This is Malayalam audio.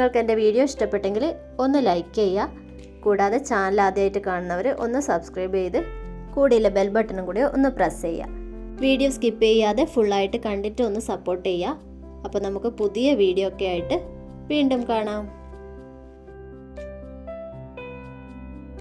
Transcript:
നിങ്ങൾക്ക് എന്റെ വീഡിയോ ഇഷ്ടപ്പെട്ടെങ്കിൽ ഒന്ന് ലൈക്ക് ചെയ്യുക. കൂടാതെ ചാനൽ ആദ്യമായിട്ട് കാണുന്നവർ ഒന്ന് സബ്സ്ക്രൈബ് ചെയ്ത് കൂടെയുള്ള ബെൽ ബട്ടണും കൂടി ഒന്ന് പ്രസ് ചെയ്യുക. വീഡിയോ സ്കിപ്പ് ചെയ്യാതെ ഫുള്ളായിട്ട് കണ്ടിട്ട് ഒന്ന് സപ്പോർട്ട് ചെയ്യുക. അപ്പോൾ നമുക്ക് പുതിയ വീഡിയോ ഒക്കെ ആയിട്ട് വീണ്ടും കാണാം.